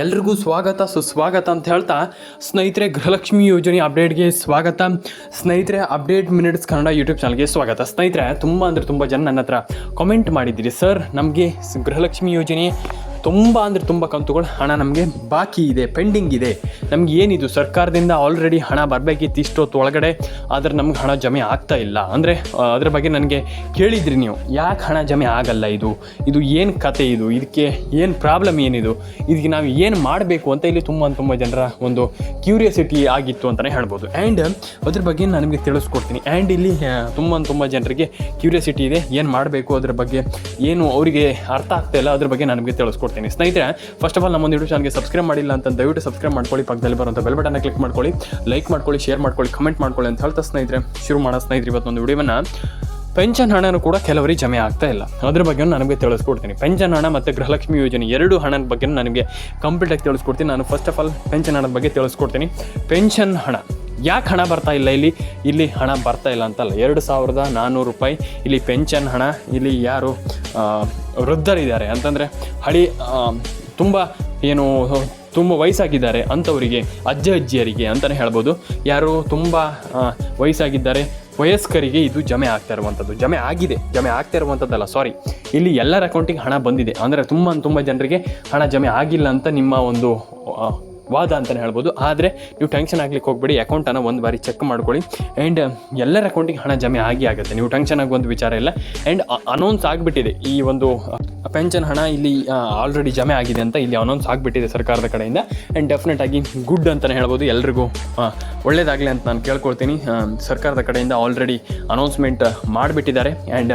ಎಲ್ರಿಗೂ ಸ್ವಾಗತ. ಸುಸ್ವಾಗತ ಅಂತ ಹೇಳ್ತಾ, ಸ್ನೇಹಿತರೆ, ಗೃಹಲಕ್ಷ್ಮಿ ಯೋಜನೆ ಅಪ್ಡೇಟ್ಗೆ ಸ್ವಾಗತ. ಸ್ನೇಹಿತರೆ, ಅಪ್ಡೇಟ್ ಮಿನಿಟ್ಸ್ ಕನ್ನಡ ಯೂಟ್ಯೂಬ್ ಚಾನಲ್ಗೆ ಸ್ವಾಗತ. ಸ್ನೇಹಿತರೆ, ತುಂಬ ಅಂದರೆ ತುಂಬ ಜನ ನನ್ನ ಹತ್ರ ಕಾಮೆಂಟ್ ಮಾಡಿದ್ದೀರಿ. ಸರ್, ನಮಗೆ ಗೃಹಲಕ್ಷ್ಮಿ ಯೋಜನೆ ತುಂಬ ಅಂದರೆ ತುಂಬ ಕಂತುಗಳು ಹಣ ನಮಗೆ ಬಾಕಿ ಇದೆ ಪೆಂಡಿಂಗ್ ಇದೆ. ನಮ್ಗೆ ಏನಿದು? ಸರ್ಕಾರದಿಂದ ಆಲ್ರೆಡಿ ಹಣ ಬರಬೇಕಿತ್ತು ಇಷ್ಟೊತ್ತು ಒಳಗಡೆ, ಆದರೆ ನಮ್ಗೆ ಹಣ ಜಮೆ ಆಗ್ತಾ ಇಲ್ಲ. ಅಂದರೆ ಅದ್ರ ಬಗ್ಗೆ ನನಗೆ ಕೇಳಿದ್ರಿ ನೀವು. ಯಾಕೆ ಹಣ ಜಮೆ ಆಗಲ್ಲ ಇದು? ಇದು ಏನು ಕತೆ ಇದು? ಇದಕ್ಕೆ ಏನು ಪ್ರಾಬ್ಲಮ್ ಏನಿದು? ಇದಕ್ಕೆ ನಾವು ಏನು ಮಾಡಬೇಕು ಅಂತ ಇಲ್ಲಿ ತುಂಬ ತುಂಬ ಜನರ ಒಂದು ಕ್ಯೂರಿಯಾಸಿಟಿ ಆಗಿತ್ತು ಅಂತಲೇ ಹೇಳ್ಬೋದು. ಆ್ಯಂಡ್ ಅದ್ರ ಬಗ್ಗೆ ನಾನು ನಿಮಗೆ ತಿಳಿಸ್ಕೊಡ್ತೀನಿ. ಆ್ಯಂಡ್ ಇಲ್ಲಿ ತುಂಬ ತುಂಬ ಜನರಿಗೆ ಕ್ಯೂರಿಯಾಸಿಟಿ ಇದೆ. ಏನು ಮಾಡಬೇಕು ಅದ್ರ ಬಗ್ಗೆ? ಏನು ಅವರಿಗೆ ಅರ್ಥ ಆಗ್ತಾ ಇಲ್ಲ? ಅದ್ರ ಬಗ್ಗೆ ನಾನು ನಿಮಗೆ ತಿಳಿಸ್ಕೊಡ್ತೀನಿ. ಸ್ನೇಹಿತರೆ ಫಸ್ಟ್ ಆಫ್ ಆಲ್ ನಮ್ಮ ಯೂಟ್ಯೂಬ್ ಚಾನಲ್ಗೆ ಸಬ್ಸ್ಕ್ರೈಬ್ ಮಾಡಿಲ್ಲ ಅಂತ ದಯವಿಟ್ಟು ಸಬ್ಸ್ಕ್ರೈಬ್ ಮಾಡ್ಕೊಳ್ಳಿ. ಪಕ್ಕದಲ್ಲಿ ಬರುವಂಥ ಬೆಲ್ ಬಟನ್ ಕ್ಲಿಕ್ ಮಾಡ್ಕೊಳ್ಳಿ. ಲೈಕ್ ಮಾಡ್ಕೊಳ್ಳಿ ಶೇರ್ ಮಾಡ್ಕೊಳ್ಳಿ ಕಮೆಂಟ್ ಮಾಡ್ಕೊಳ್ಳಿ ಅಂತ ಹೇಳ್ತಾ ಸ್ನೇಹಿತರೆ, ಶುರು ಮಾಡೋ ಸ್ನೇಹಿತರೆ ಇವತ್ತೊಂದು ವಿಡಿಯೋವನ್ನು. ಪೆನ್ಷನ್ ಹಣನೂ ಕೂಡ ಕೆಲವರಿಗೆ ಜಮೆ ಆಗ್ತಾ ಇಲ್ಲ. ಅದ್ರ ಬಗ್ಗೆ ನನಗೆ ತಿಳಿಸ್ಕೊಡ್ತೀನಿ. ಪೆನ್ಷನ್ ಹಣ ಮತ್ತು ಗೃಹಲಕ್ಷ್ಮಿ ಯೋಜನೆ ಎರಡು ಹಣದ ಬಗ್ಗೆ ನನಗೆ ಕಂಪ್ಲೀಟಾಗಿ ತಿಳಿಸ್ಕೊಡ್ತೀನಿ. ನಾನು ಫಸ್ಟ್ ಆಫ್ ಆಲ್ ಪೆನ್ಷನ್ ಹಣದ ಬಗ್ಗೆ ತಿಳಿಸ್ಕೊಡ್ತೀನಿ. ಪೆನ್ಷನ್ ಹಣ, ಯಾಕೆ ಹಣ ಬರ್ತಾ ಇಲ್ಲ ಇಲ್ಲಿ? ಇಲ್ಲಿ ಹಣ ಬರ್ತಾ ಇಲ್ಲ ಅಂತಲ್ಲ. ಎರಡು ಸಾವಿರದ ನಾನ್ನೂರು ರೂಪಾಯಿ. ಇಲ್ಲಿ ಪೆನ್ಷನ್ ಹಣ, ಇಲ್ಲಿ ಯಾರು ವೃದ್ಧರಿದ್ದಾರೆ ಅಂತಂದರೆ ಹಳಿ ತುಂಬ ಏನು, ತುಂಬ ವಯಸ್ಸಾಗಿದ್ದಾರೆ ಅಂಥವರಿಗೆ ಅಜ್ಜ ಅಜ್ಜಿಯರಿಗೆ ಅಂತಲೇ ಹೇಳ್ಬೋದು. ಯಾರು ತುಂಬ ವಯಸ್ಸಾಗಿದ್ದಾರೆ, ವಯಸ್ಕರಿಗೆ ಇದು ಜಮೆ ಆಗ್ತಾ ಇರುವಂಥದ್ದು ಜಮೆ ಆಗಿದೆ, ಜಮೆ ಆಗ್ತಾ ಇರುವಂಥದ್ದಲ್ಲ ಸಾರಿ ಇಲ್ಲಿ ಎಲ್ಲರ ಅಕೌಂಟಿಗೆ ಹಣ ಬಂದಿದೆ. ಅಂದರೆ ತುಂಬ ತುಂಬ ಜನರಿಗೆ ಹಣ ಜಮೆ ಆಗಿಲ್ಲ ಅಂತ ನಿಮ್ಮ ಒಂದು ವಾದ ಅಂತಲೇ ಹೇಳ್ಬೋದು. ಆದರೆ ನೀವು ಟೆನ್ಷನ್ ಆಗ್ಲಿಕ್ಕೆ ಹೋಗ್ಬೇಡಿ ಅಕೌಂಟನ್ನು ಒಂದು ಬಾರಿ ಚೆಕ್ ಮಾಡ್ಕೊಳ್ಳಿ. ಆ್ಯಂಡ್ ಎಲ್ಲರ ಅಕೌಂಟಿಗೆ ಹಣ ಜಮೆ ಆಗಿ ಆಗುತ್ತೆ. ನೀವು ಟೆನ್ಷನ್ ಆಗುವಂಥ ವಿಚಾರ ಇಲ್ಲ. ಆ್ಯಂಡ್ ಅನೌನ್ಸ್ ಆಗಿಬಿಟ್ಟಿದೆ. ಈ ಒಂದು ಪೆನ್ಷನ್ ಹಣ ಇಲ್ಲಿ ಆಲ್ರೆಡಿ ಜಮೆ ಆಗಿದೆ ಅಂತ ಇಲ್ಲಿ ಅನೌನ್ಸ್ ಆಗಿಬಿಟ್ಟಿದೆ ಸರ್ಕಾರದ ಕಡೆಯಿಂದ. ಆ್ಯಂಡ್ ಡೆಫಿನೆಟ್ ಆಗಿ ಗುಡ್ ಅಂತಲೇ ಹೇಳ್ಬೋದು ಎಲ್ರಿಗೂ. ಒಳ್ಳೆಯದಾಗಲಿ ಒಳ್ಳೇದಾಗಲಿ ಅಂತ ನಾನು ಕೇಳ್ಕೊಳ್ತೀನಿ. ಸರ್ಕಾರದ ಕಡೆಯಿಂದ ಆಲ್ರೆಡಿ ಅನೌನ್ಸ್ಮೆಂಟ್ ಮಾಡಿಬಿಟ್ಟಿದ್ದಾರೆ. ಆ್ಯಂಡ್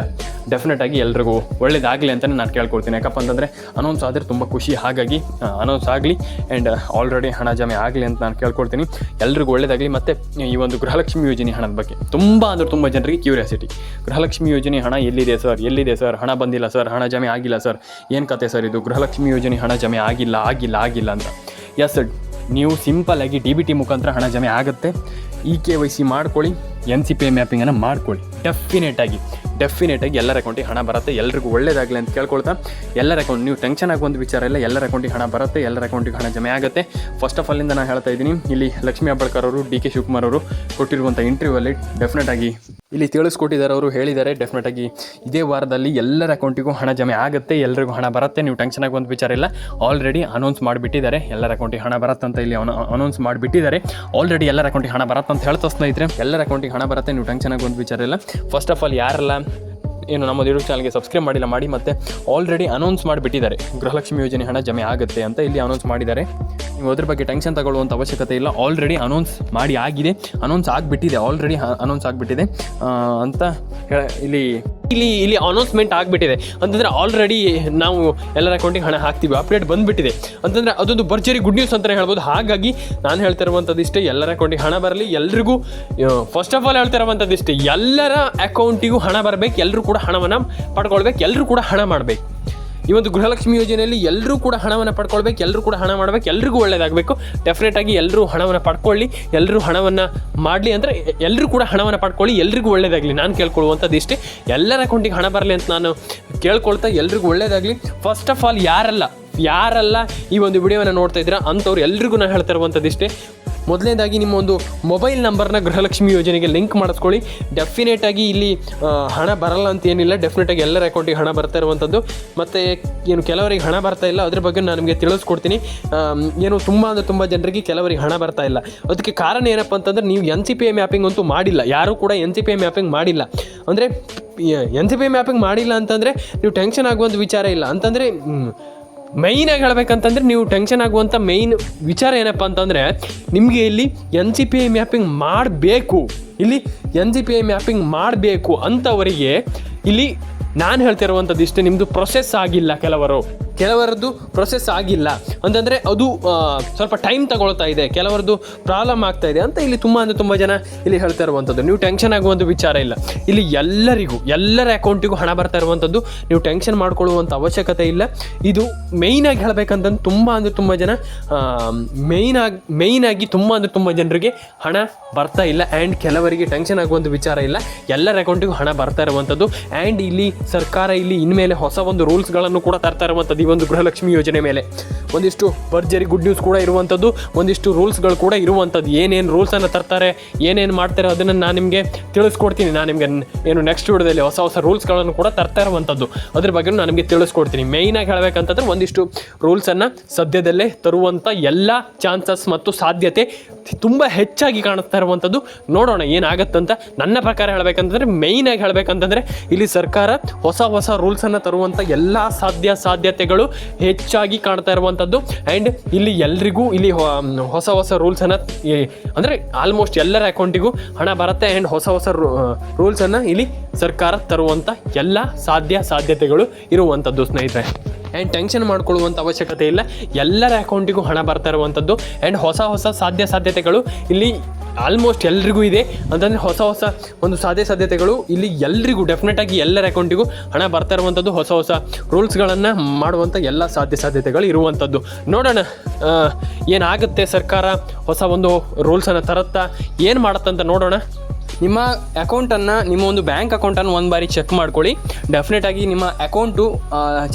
ಡೆಫಿನೆಟ್ ಆಗಿ ಎಲ್ರಿಗೂ ಒಳ್ಳೇದಾಗಲಿ ಅಂತಲೇ ನಾನು ಕೇಳ್ಕೊಳ್ತೀನಿ. ಯಾಕಪ್ಪ ಅಂತಂದರೆ ಅನೌನ್ಸ್ ಆದರೆ ತುಂಬ ಖುಷಿ. ಹಾಗಾಗಿ ಅನೌನ್ಸ್ ಆಗಲಿ ಆ್ಯಂಡ್ ಆಲ್ರೆಡಿ ಹಣ ಜಮೆ ಆಗಲಿ ಅಂತ ನಾನು ಕೇಳ್ಕೊಳ್ತೀನಿ. ಎಲ್ರಿಗೂ ಒಳ್ಳೇದಾಗಲಿ. ಮತ್ತು ಈ ಒಂದು ಗೃಹಲಕ್ಷ್ಮಿ ಯೋಜನೆ ಹಣದ ಬಗ್ಗೆ. ತುಂಬ ಅಂದರೆ ತುಂಬ ಜನರಿಗೆ ಕ್ಯೂರಿಯಾಸಿಟಿ ಗೃಹಲಕ್ಷ್ಮಿ ಯೋಜನೆ ಹಣ ಎಲ್ಲಿದೆ ಸರ್ ಎಲ್ಲಿದೆ ಸರ್ ಹಣ ಬಂದಿಲ್ಲ ಸರ್ ಹಣ ಜಮೆ ಆಗಿಲ್ಲ ಸರ್ ಏನು ಕತೆ ಸರ್ ಇದು? ಗೃಹಲಕ್ಷ್ಮಿ ಯೋಜನೆ ಹಣ ಜಮೆ ಆಗಿಲ್ಲ ಆಗಿಲ್ಲ ಆಗಿಲ್ಲ ಅಂತ ಎಸ್ ಸರ್ ನೀವು ಸಿಂಪಲ್ ಆಗಿ ಡಿ ಬಿ ಟಿ ಮುಖಾಂತರ ಹಣ ಜಮೆ ಆಗುತ್ತೆ. ಇ ಕೆ ವೈ ಸಿ ಮಾಡ್ಕೊಳ್ಳಿ. ಎನ್ ಸಿ ಪಿ ಐ ಮ್ಯಾಪಿಂಗನ್ನು ಮಾಡ್ಕೊಳ್ಳಿ. ಡೆಫಿನೆಟಾಗಿ ಆಗಿ ಡೆಫಿನೆಟ್ ಆಗಿ ಎಲ್ಲರ ಅಕೌಂಟಿಗೆ ಹಣ ಬರುತ್ತೆ. ಎಲ್ರಿಗೂ ಒಳ್ಳೇದಾಗಲಿ ಅಂತ ಕೇಳ್ಕೊಳ್ತಾ. ಎಲ್ಲರ ಅಕೌಂಟ್ ನೀವು ಟೆನ್ಷನ್ ಒಂದು ವಿಚಾರ ಇಲ್ಲ. ಎಲ್ಲರ ಅಕೌಂಟಿಗೆ ಹಣ ಬರುತ್ತೆ. ಎಲ್ಲರ ಅಕೌಂಟಿಗೆ ಹಣ ಜಮೆ ಆಗುತ್ತೆ. ಫಸ್ಟ್ ಆಫ್ ಆಲಿಂದ ನಾನು ಹೇಳ್ತಾ ಇದ್ದೀನಿ, ಇಲ್ಲಿ ಲಕ್ಷ್ಮೀ ಹೆಬ್ಬಾಳ್ಕರ್ ಅವರು, ಡಿ ಕೆ ಶಿವಕುಮಾರ್ ಅವರು ಕೊಟ್ಟಿರುವಂಥ ಇಂಟರ್ವ್ಯೂವಲ್ಲಿ ಡೆಫಿನೆಟ್ ಆಗಿ ಇಲ್ಲಿ ತಿಳಿಸ್ಕೊಟ್ಟಿದ್ದಾರೆ, ಅವರು ಹೇಳಿದ್ದಾರೆ ಡೆಫಿನೆಟ್ ಆಗಿ ಇದೇ ವಾರದಲ್ಲಿ ಎಲ್ಲರ ಅಕೌಂಟಿಗೂ ಹಣ ಜಮೆ ಆಗುತ್ತೆ, ಎಲ್ರಿಗೂ ಹಣ ಬರುತ್ತೆ, ನೀವು ಟೆನ್ಷನ್ ಒಂದು ವಿಚಾರ ಇಲ್ಲ. ಆಲ್ರೆಡಿ ಅನೌನ್ಸ್ ಮಾಡಿಬಿಟ್ಟಿದ್ದಾರೆ, ಎಲ್ಲರ ಅಕೌಂಟಿಗೆ ಹಣ ಬರುತ್ತೆ ಅಂತ ಇಲ್ಲಿ ಅನೌನ್ಸ್ ಮಾಡಿಬಿಟ್ಟಿದ್ದಾರೆ. ಆಲ್ರೆಡಿ ಎಲ್ಲರ ಅಕೌಂಟಿಗೆ ಹಣ ಬರುತ್ತೆ ಅಂತ ಹೇಳ್ತಾ ಸ್ನೇಹಿತರೆ, ಎಲ್ಲರ ಅಕೌಂಟಿಗೆ ಹಣ ಬರುತ್ತೆ, ನೀವು ಟೆನ್ಷನ್ ಒಂದು ವಿಚಾರ ಇಲ್ಲ. ಫಸ್ಟ್ ಆಫ್ ಆಲ್ ಯಾರೆಲ್ಲ ಏನು ನಮ್ಮ ಯೂಟ್ಯೂಬ್ ಚಾನಲ್ಗೆ ಸಬ್ಸ್ಕ್ರೈಬ್ ಮಾಡಿಲ್ಲ, ಮಾಡಿ ಮತ್ತು ಆಲ್ರೆಡಿ ಅನೌನ್ಸ್ ಮಾಡಿಬಿಟ್ಟಿದ್ದಾರೆ. ಗೃಹಲಕ್ಷ್ಮಿ ಯೋಜನೆ ಹಣ ಜಮೆ ಆಗುತ್ತೆ ಅಂತ ಇಲ್ಲಿ ಅನೌನ್ಸ್ ಮಾಡಿದ್ದಾರೆ. ನೀವು ಅದ್ರ ಬಗ್ಗೆ ಟೆನ್ಷನ್ ತಗೊಳ್ಳುವಂಥ ಅವಶ್ಯಕತೆ ಇಲ್ಲ. ಆಲ್ರೆಡಿ ಅನೌನ್ಸ್ ಮಾಡಿ ಆಗಿದೆ. ಅನೌನ್ಸ್ ಆಗಿಬಿಟ್ಟಿದೆ. ಆಲ್ರೆಡಿ ಅನೌನ್ಸ್ ಆಗಿಬಿಟ್ಟಿದೆ. ಅಂತ ಹೇಳ- ಇಲ್ಲಿ ಇಲ್ಲಿ ಇಲ್ಲಿ ಅನೌನ್ಸ್ಮೆಂಟ್ ಆಗಿಬಿಟ್ಟಿದೆ. ಅಂತಂದರೆ ಆಲ್ರೆಡಿ ನಾವು ಎಲ್ಲರ ಅಕೌಂಟಿಗೆ ಹಣ ಹಾಕ್ತೀವಿ. ಅಪ್ಡೇಟ್ ಬಂದುಬಿಟ್ಟಿದೆ. ಅಂತಂದರೆ ಅದೊಂದು ಭರ್ಜರಿ ಗುಡ್ ನ್ಯೂಸ್ ಅಂತಲೇ ಹೇಳ್ಬೋದು. ಹಾಗಾಗಿ ನಾನು ಹೇಳ್ತಾ ಇರುವಂಥದ್ದು ಇಷ್ಟೇ, ಎಲ್ಲರ ಅಕೌಂಟಿಗೆ ಹಣ ಬರಲಿ, ಎಲ್ರಿಗೂ ಫಸ್ಟ್ ಆಫ್ ಆಲ್ ಹೇಳ್ತಾ ಇರುವಂಥದ್ದು ಇಷ್ಟೇ. ಎಲ್ಲರ ಅಕೌಂಟಿಗೂ ಹಣ ಬರಬೇಕು ಎಲ್ಲರೂ ಕೂಡ ಹಣವನ್ನು ಪಡ್ಕೊಳ್ಬೇಕು ಎಲ್ಲರೂ ಕೂಡ ಹಣ ಮಾಡಬೇಕು. ಈ ಒಂದು ಗೃಹಲಕ್ಷ್ಮಿ ಯೋಜನೆಯಲ್ಲಿ ಎಲ್ಲರೂ ಕೂಡ ಹಣವನ್ನು ಪಡ್ಕೊಳ್ಬೇಕು ಎಲ್ಲರೂ ಕೂಡ ಹಣ ಮಾಡಬೇಕು, ಎಲ್ರಿಗೂ ಒಳ್ಳೇದಾಗಬೇಕು. ಡೆಫಿನೆಟ್ ಆಗಿ ಎಲ್ಲರೂ ಹಣವನ್ನು ಪಡ್ಕೊಳ್ಳಿ ಎಲ್ಲರೂ ಹಣವನ್ನು ಮಾಡಲಿ ಅಂದರೆ ಎಲ್ಲರೂ ಕೂಡ ಹಣವನ್ನು ಪಡ್ಕೊಳ್ಳಿ, ಎಲ್ರಿಗೂ ಒಳ್ಳೇದಾಗಲಿ. ನಾನು ಕೇಳ್ಕೊಳ್ಳುವಂಥದ್ದು ಇಷ್ಟೇ. ಎಲ್ಲರ ಅಕೌಂಟಿಗೆ ಹಣ ಬರಲಿ ಅಂತ ನಾನು ಕೇಳ್ಕೊಳ್ತಾ ಎಲ್ರಿಗೂ ಒಳ್ಳೇದಾಗಲಿ. ಫಸ್ಟ್ ಆಫ್ ಆಲ್ ಯಾರಲ್ಲ ಯಾರಲ್ಲ ಈ ಒಂದು ವಿಡಿಯೋನ ನೋಡ್ತಾ ಇದ್ದೀರಾ ಅಂಥವ್ರು ಎಲ್ರಿಗೂ ನಾನು ಹೇಳ್ತಾ ಇರುವಂಥದ್ದು ಇಷ್ಟೇ. ಮೊದಲನೇದಾಗಿ ನಿಮ್ಮ ಒಂದು ಮೊಬೈಲ್ ನಂಬರ್ನ ಗೃಹಲಕ್ಷ್ಮಿ ಯೋಜನೆಗೆ ಲಿಂಕ್ ಮಾಡಿಸ್ಕೊಳ್ಳಿ. ಡೆಫಿನೆಟಾಗಿ ಇಲ್ಲಿ ಹಣ ಬರಲ್ಲ ಅಂತ ಏನಿಲ್ಲ. ಡೆಫಿನೆಟಾಗಿ ಎಲ್ಲರ ಅಕೌಂಟಿಗೆ ಹಣ ಬರ್ತಾ ಇರುವಂಥದ್ದು. ಮತ್ತು ಏನು ಕೆಲವರಿಗೆ ಹಣ ಬರ್ತಾ ಇಲ್ಲ, ಅದ್ರ ಬಗ್ಗೆ ನಾನು ನಿಮಗೆ ತಿಳಿಸ್ಕೊಡ್ತೀನಿ. ಏನು ತುಂಬ ಅಂದರೆ ತುಂಬ ಜನರಿಗೆ ಕೆಲವರಿಗೆ ಹಣ ಬರ್ತಾ ಇಲ್ಲ. ಅದಕ್ಕೆ ಕಾರಣ ಏನಪ್ಪ ಅಂತಂದ್ರೆ, ನೀವು N C P I mapping ಅಂತೂ ಮಾಡಿಲ್ಲ. ಯಾರೂ ಕೂಡ N C P I mapping ಮಾಡಿಲ್ಲ. ಅಂದರೆ N C P I mapping ಮಾಡಿಲ್ಲ ಅಂತಂದರೆ, ನೀವು ಟೆನ್ಷನ್ ಆಗುವಂಥ ವಿಚಾರ ಇಲ್ಲ. ಅಂತಂದರೆ ಮೈನಾಗಿ ಹೇಳ್ಬೇಕಂತಂದ್ರೆ ನೀವು ಟೆನ್ಷನ್ ಆಗುವಂಥ ಮೈನ್ ವಿಚಾರ ಏನಪ್ಪ ಅಂತಂದರೆ, ನಿಮಗೆ ಇಲ್ಲಿ N C P I mapping ಮಾಡಬೇಕು. ಇಲ್ಲಿ N C P I mapping ಮಾಡಬೇಕು ಅಂತವರಿಗೆ ಇಲ್ಲಿ ನಾನು ಹೇಳ್ತಿರುವಂಥದ್ದು ಇಷ್ಟೇ ನಿಮ್ಮದು ಪ್ರೊಸೆಸ್ ಆಗಿಲ್ಲ ಕೆಲವರು. ಕೆಲವರದ್ದು ಪ್ರೊಸೆಸ್ ಆಗಿಲ್ಲ. ಅಂತಂದರೆ ಅದು ಸ್ವಲ್ಪ ಟೈಮ್ ತಗೊಳ್ತಾ ಇದೆ, ಕೆಲವರದ್ದು ಪ್ರಾಬ್ಲಮ್ ಆಗ್ತಾ ಇದೆ ಅಂತ ಇಲ್ಲಿ ತುಂಬ ಅಂದರೆ ತುಂಬ ಜನ ಇಲ್ಲಿ ಹೇಳ್ತಾ ಇರುವಂಥದ್ದು ನೀವು ಟೆನ್ಷನ್ ಆಗುವಂಥ ವಿಚಾರ ಇಲ್ಲ. ಇಲ್ಲಿ ಎಲ್ಲರಿಗೂ, ಎಲ್ಲರ ಅಕೌಂಟಿಗೂ ಹಣ ಬರ್ತಾ ಇರುವಂಥದ್ದು ನೀವು ಟೆನ್ಷನ್ ಮಾಡ್ಕೊಳ್ಳುವಂಥ ಅವಶ್ಯಕತೆ ಇಲ್ಲ. ಇದು ಮೇಯ್ನಾಗಿ ಹೇಳಬೇಕಂತಂದು ತುಂಬ ಅಂದರೆ ತುಂಬ ಜನ ಮೇಯ್ನಾಗಿ ಮೇಯ್ನಾಗಿ ತುಂಬ ಅಂದರೆ ತುಂಬ ಜನರಿಗೆ ಹಣ ಬರ್ತಾ ಇಲ್ಲ. ಆ್ಯಂಡ್ ಕೆಲವರಿಗೆ ಟೆನ್ಷನ್ ಆಗುವಂಥ ವಿಚಾರ ಇಲ್ಲ. ಎಲ್ಲರ ಅಕೌಂಟಿಗೂ ಹಣ ಬರ್ತಾ ಇರುವಂಥದ್ದು ಆ್ಯಂಡ್ ಇಲ್ಲಿ ಸರ್ಕಾರ ಇಲ್ಲಿ ಇನ್ಮೇಲೆ ಹೊಸ ಒಂದು ರೂಲ್ಸ್ಗಳನ್ನು ಕೂಡ ತರ್ತಾ ಇರುವಂಥದ್ದು ಒಂದು ಗೃಹಲಕ್ಷ್ಮಿ ಯೋಜನೆ ಮೇಲೆ. ಒಂದಿಷ್ಟು ಭರ್ಜರಿ ಗುಡ್ ನ್ಯೂಸ್ ಕೂಡ ಇರುವಂಥದ್ದು ಒಂದಿಷ್ಟು ರೂಲ್ಸ್ಗಳು ಕೂಡ ಇರುವಂಥದ್ದು ಏನೇನು ರೂಲ್ಸನ್ನು ತರ್ತಾರೆ, ಏನೇನು ಮಾಡ್ತಾರೆ ಅದನ್ನು ನಾನು ನಿಮಗೆ ತಿಳಿಸ್ಕೊಡ್ತೀನಿ. ನಾನು ನಿಮಗೆ ಏನು ನೆಕ್ಸ್ಟ್ ವಿಡಿಯೋದಲ್ಲಿ ಹೊಸ ಹೊಸ ರೂಲ್ಸ್ಗಳನ್ನು ಕೂಡ ತರ್ತಾ ಇರುವಂಥದ್ದು ಅದ್ರ ಬಗ್ಗೆ ನಾನು ನಿಮಗೆ ತಿಳಿಸ್ಕೊಡ್ತೀನಿ. ಮೇಯ್ನಾಗಿ ಹೇಳಬೇಕಂತಂದ್ರೆ ಒಂದಿಷ್ಟು ರೂಲ್ಸನ್ನು ಸದ್ಯದಲ್ಲೇ ತರುವಂಥ ಎಲ್ಲ ಚಾನ್ಸಸ್ ಮತ್ತು ಸಾಧ್ಯತೆ ತುಂಬ ಹೆಚ್ಚಾಗಿ ಕಾಣಿಸ್ತಾ ಇರುವಂಥದ್ದು ನೋಡೋಣ ಏನಾಗತ್ತಂತ. ನನ್ನ ಪ್ರಕಾರ ಹೇಳಬೇಕಂತಂದ್ರೆ ಮೇಯ್ನಾಗಿ ಹೇಳಬೇಕಂತಂದ್ರೆ, ಇಲ್ಲಿ ಸರ್ಕಾರ ಹೊಸ ಹೊಸ ರೂಲ್ಸನ್ನು ತರುವಂಥ ಎಲ್ಲ ಸಾಧ್ಯ ಸಾಧ್ಯತೆಗಳು ಹೆಚ್ಚಾಗಿ ಕಾಣ್ತಾ ಇರುವಂಥದ್ದು. ಆ್ಯಂಡ್ ಇಲ್ಲಿ ಎಲ್ರಿಗೂ ಇಲ್ಲಿ ಹೊಸ ಹೊಸ ರೂಲ್ಸನ್ನು ಅಂದರೆ ಆಲ್ಮೋಸ್ಟ್ ಎಲ್ಲರ ಅಕೌಂಟಿಗೂ ಹಣ ಬರುತ್ತೆ ಆ್ಯಂಡ್ ಹೊಸ ಹೊಸ ರೂಲ್ಸನ್ನು ಇಲ್ಲಿ ಸರ್ಕಾರ ತರುವಂಥ ಎಲ್ಲ ಸಾಧ್ಯ ಸಾಧ್ಯತೆಗಳು ಇರುವಂಥದ್ದು ಸ್ನೇಹಿತರೆ. ಆ್ಯಂಡ್ ಟೆನ್ಷನ್ ಮಾಡ್ಕೊಳ್ಳುವಂಥ ಅವಶ್ಯಕತೆ ಇಲ್ಲ. ಎಲ್ಲರ ಅಕೌಂಟಿಗೂ ಹಣ ಬರ್ತಾ ಇರುವಂಥದ್ದು. ಆ್ಯಂಡ್ ಹೊಸ ಹೊಸ ಸಾಧ್ಯ ಸಾಧ್ಯತೆಗಳು ಇಲ್ಲಿ ಆಲ್ಮೋಸ್ಟ್ ಎಲ್ರಿಗೂ ಇದೆ. ಅಂತಂದರೆ ಹೊಸ ಹೊಸ ಒಂದು ಸಾಧ್ಯ ಸಾಧ್ಯತೆಗಳು ಇಲ್ಲಿ ಎಲ್ರಿಗೂ ಡೆಫಿನೆಟಾಗಿ ಎಲ್ಲರ ಅಕೌಂಟಿಗೂ ಹಣ ಬರ್ತಾ ಇರುವಂಥದ್ದು ಹೊಸ ಹೊಸ ರೂಲ್ಸ್ಗಳನ್ನು ಮಾಡುವಂಥ ಎಲ್ಲ ಸಾಧ್ಯ ಸಾಧ್ಯತೆಗಳು ಇರುವಂಥದ್ದು ನೋಡೋಣ ಏನಾಗುತ್ತೆ ಸರ್ಕಾರ ಹೊಸ ಒಂದು ರೂಲ್ಸನ್ನು ತರುತ್ತಾ, ಏನು ಮಾಡುತ್ತಂತ ನೋಡೋಣ. ನಿಮ್ಮ ಅಕೌಂಟನ್ನು ನಿಮ್ಮ ಒಂದು ಬ್ಯಾಂಕ್ ಅಕೌಂಟನ್ನು ಒಂದು ಬಾರಿ ಚೆಕ್ ಮಾಡ್ಕೊಳ್ಳಿ. ಡೆಫಿನೆಟಾಗಿ ನಿಮ್ಮ ಅಕೌಂಟು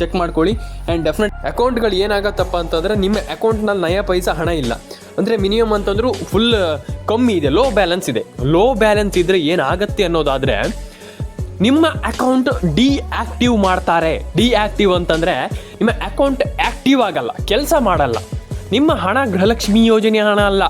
ಚೆಕ್ ಮಾಡ್ಕೊಳ್ಳಿ. ಆ್ಯಂಡ್ ಡೆಫಿನೆಟ್ ಅಕೌಂಟ್ಗಳು ಏನಾಗತ್ತಪ್ಪ ಅಂತಂದರೆ, ನಿಮ್ಮ ಅಕೌಂಟ್ನಲ್ಲಿ ನಯ ಪೈಸ ಹಣ ಇಲ್ಲ. ಅಂದರೆ ಮಿನಿಮಮ್ ಅಂತಂದ್ರೂ ಫುಲ್ ಕಮ್ಮಿ ಇದೆ ಲೋ ಬ್ಯಾಲೆನ್ಸ್ ಇದೆ. ಲೋ ಬ್ಯಾಲೆನ್ಸ್ ಇದ್ದರೆ ಏನಾಗತ್ತೆ ಅನ್ನೋದಾದರೆ, ನಿಮ್ಮ ಅಕೌಂಟ್ ಡಿಆಕ್ಟಿವ್ ಮಾಡ್ತಾರೆ. ಡಿಆಕ್ಟಿವ್ ಅಂತಂದರೆ, ನಿಮ್ಮ ಅಕೌಂಟ್ ಆ್ಯಕ್ಟಿವ್ ಆಗಲ್ಲ, ಕೆಲಸ ಮಾಡಲ್ಲ. ನಿಮ್ಮ ಹಣ ಗೃಹಲಕ್ಷ್ಮಿ ಯೋಜನೆ ಹಣ ಅಲ್ಲ.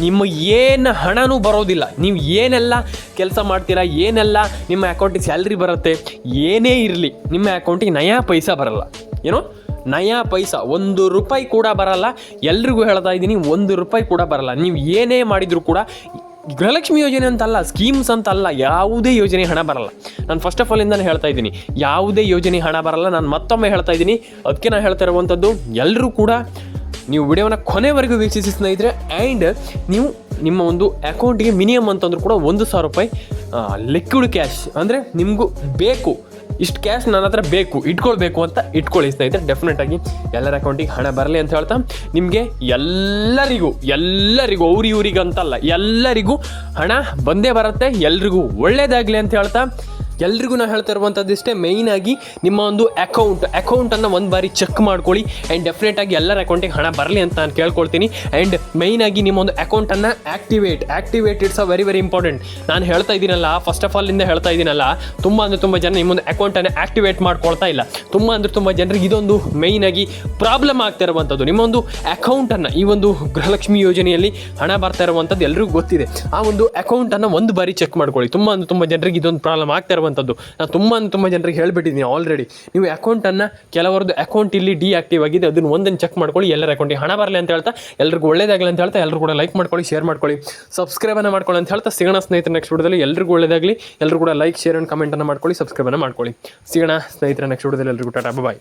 ನಿಮ್ಮ ಏನು ಹಣನೂ ಬರೋದಿಲ್ಲ. ನೀವು ಏನೆಲ್ಲ ಕೆಲಸ ಮಾಡ್ತೀರಾ, ಏನೆಲ್ಲ ನಿಮ್ಮ ಅಕೌಂಟಿಗೆ ಸ್ಯಾಲ್ರಿ ಬರುತ್ತೆ, ಏನೇ ಇರಲಿ, ನಿಮ್ಮ ಅಕೌಂಟಿಗೆ ನಯಾ ಪೈಸಾ ಬರಲ್ಲ. ಏನೋ? ನಯಾ ಪೈಸಾ. ಒಂದು ರೂಪಾಯಿ ಕೂಡ ಬರಲ್ಲ. ಎಲ್ರಿಗೂ ಹೇಳ್ತಾ ಇದ್ದೀನಿ, ಒಂದು ರೂಪಾಯಿ ಕೂಡ ಬರಲ್ಲ. ನೀವು ಏನೇ ಮಾಡಿದರೂ ಕೂಡ, ಗೃಹಲಕ್ಷ್ಮಿ ಯೋಜನೆ ಅಂತಲ್ಲ, ಸ್ಕೀಮ್ಸ್ ಅಂತಲ್ಲ, ಯಾವುದೇ ಯೋಜನೆ ಹಣ ಬರಲ್ಲ. ನಾನು ಫಸ್ಟ್ ಆಫ್ ಆಲ್ ಇಂದಲೇ ಹೇಳ್ತಾ ಇದ್ದೀನಿ, ಯಾವುದೇ ಯೋಜನೆ ಹಣ ಬರಲ್ಲ. ನಾನು ಮತ್ತೊಮ್ಮೆ ಹೇಳ್ತಾ ಇದ್ದೀನಿ ಅದಕ್ಕೆ ನಾನು ಹೇಳ್ತಾ ಇರುವಂಥದ್ದು ಎಲ್ಲರೂ ಕೂಡ ನೀವು ವಿಡಿಯೋನ ಕೊನೆವರೆಗೂ ವೀಕ್ಷಿಸಿ ಸ್ನೇಹಿತರೆ ಆ್ಯಂಡ್ ನೀವು ನಿಮ್ಮ ಒಂದು ಅಕೌಂಟಿಗೆ ಮಿನಿಮಮ್ ಅಂತಂದ್ರೂ ಕೂಡ ಒಂದು ಸಾವಿರ ರೂಪಾಯಿ ಲಿಕ್ವಿಡ್ ಕ್ಯಾಶ್ ಅಂದರೆ ನಿಮಗೂ ಬೇಕು. ಇಷ್ಟು ಕ್ಯಾಶ್ ನನ್ನ ಹತ್ರ ಬೇಕು, ಇಟ್ಕೊಳ್ಬೇಕು ಅಂತ ಇಟ್ಕೊಳ್ಳಿ ಸ್ನೇಹಿತರೆ. ಡೆಫಿನೆಟಾಗಿ ಎಲ್ಲರ ಅಕೌಂಟಿಗೆ ಹಣ ಬರಲಿ ಅಂತ ಹೇಳ್ತಾ, ನಿಮಗೆ ಎಲ್ಲರಿಗೂ ಎಲ್ಲರಿಗೂ, ಅವ್ರಿ ಇವ್ರಿಗೆ ಅಂತಲ್ಲ ಎಲ್ಲರಿಗೂ ಹಣ ಬಂದೇ ಬರುತ್ತೆ, ಎಲ್ರಿಗೂ ಒಳ್ಳೇದಾಗಲಿ ಅಂತ ಹೇಳ್ತಾ ಎಲ್ರಿಗೂ ನಾನು ಹೇಳ್ತಾ ಇರುವಂಥದ್ದು ಇಷ್ಟೇ. ಮೇಯ್ನಾಗಿ ನಿಮ್ಮ ಒಂದು ಅಕೌಂಟ್ ಅಕೌಂಟನ್ನು ಒಂದು ಬಾರಿ ಚೆಕ್ ಮಾಡ್ಕೊಳ್ಳಿ ಆ್ಯಂಡ್ ಡೆಫಿನೆಟಾಗಿ ಎಲ್ಲರ ಅಕೌಂಟಿಗೆ ಹಣ ಬರಲಿ ಅಂತ ನಾನು ಕೇಳ್ಕೊಳ್ತೀನಿ. ಆ್ಯಂಡ್ ಮೇಯ್ನಾಗಿ ನಿಮ್ಮ ಒಂದು ಅಕೌಂಟನ್ನು activate activate it's a very very important ನಾನು ಹೇಳ್ತಾ ಇದ್ದೀನಲ್ಲ ಫಸ್ಟ್ ಆಫ್ ಆಲ್ ಇಂದ ಹೇಳ್ತಾ ಇದ್ದೀನಲ್ಲ, ತುಂಬ ಅಂದರೆ ತುಂಬ ಜನ ನಿಮ್ಮೊಂದು ಅಕೌಂಟನ್ನು ಆ್ಯಕ್ಟಿವೇಟ್ ಮಾಡ್ಕೊಳ್ತಾ ಇಲ್ಲ. ತುಂಬ ಅಂದರೆ ತುಂಬ ಜನರಿಗೆ ಇದೊಂದು ಮೇಯ್ನಾಗಿ ಪ್ರಾಬ್ಲಮ್ ಆಗ್ತಾ ಇರುವಂಥದ್ದು. ನಿಮ್ಮೊಂದು ಅಕೌಂಟನ್ನು ಈ ಒಂದು ಗೃಹಲಕ್ಷ್ಮಿ ಯೋಜನೆಯಲ್ಲಿ ಹಣ ಬರ್ತಾ ಇರುವಂಥದ್ದು ಎಲ್ಲರಿಗೂ ಗೊತ್ತಿದೆ. ಆ ಒಂದು ಅಕೌಂಟನ್ನು ಒಂದು ಬಾರಿ ಚೆಕ್ ಮಾಡ್ಕೊಳ್ಳಿ. ತುಂಬ ಅಂದರೆ ತುಂಬ ಜನರಿಗೆ ಇದೊಂದು ಪ್ರಾಬ್ಲಮ್ ಆಗ್ತಾ ಇರುವಂಥದ್ದು ನಾನು ತುಂಬ ತುಂಬ ಜನರಿಗೆ ಹೇಳಿಬಿಟ್ಟಿದ್ದೀನಿ ಆಲ್ರೆಡಿ ನೀವು ಅಕೌಂಟನ್ನು ಕೆಲವರದ್ದು ಅಕೌಂಟ್ ಇಲ್ಲಿ ಡಿಆಕ್ಟಿವ್ ಆಗಿದೆ, ಅದನ್ನು ಒಂದನ್ನು ಚೆಕ್ ಮಾಡ್ಕೊಳ್ಳಿ, ಎಲ್ಲರ ಅಕೌಂಟಿಗೆ ಹಣ ಬರಲಿ ಅಂತ ಹೇಳ್ತಾ, ಎಲ್ರಿಗೂ ಒಳ್ಳೇದಾಗಲಿ ಅಂತ ಹೇಳ್ತಾ ಎಲ್ಲರೂ ಕೂಡ ಲೈಕ್ ಮಾಡ್ಕೊಳ್ಳಿ ಶೇರ್ ಮಾಡ್ಕೊಳ್ಳಿ. ಸಬ್ಸ್ಕ್ರೈಬನ್ನು ಮಾಡ್ಕೊಳ್ಳಿ ಅಂತ ಹೇಳ್ತಾ, ಸಿಗೋಣ ಸ್ನೇಹಿತರ ನೆಕ್ಸ್ಟ್ ವಿಡಿಯೋದಲ್ಲಿ ಎಲ್ಲರಿಗೂ ಒಳ್ಳೇದಾಗಲಿ ಎಲ್ಲರೂ ಕೂಡ ಲೈಕ್ ಶೇರ್ ಆ್ಯಂಡ್ ಕಮೆಂಟನ್ನು ಮಾಡ್ಕೊಳ್ಳಿ ಸಬ್ಸ್ಕ್ರೈಬನ್ನು ಮಾಡ್ಕೊಳ್ಳಿ. ಸಿಗೋಣ ಸ್ನೇಹಿತರ ನೆಕ್ಸ್ಟ್ ವಿಡಿಯೋದಲ್ಲಿ ಎಲ್ಲರಿಗೂ ಟಾಟಾ ಬಾಯ್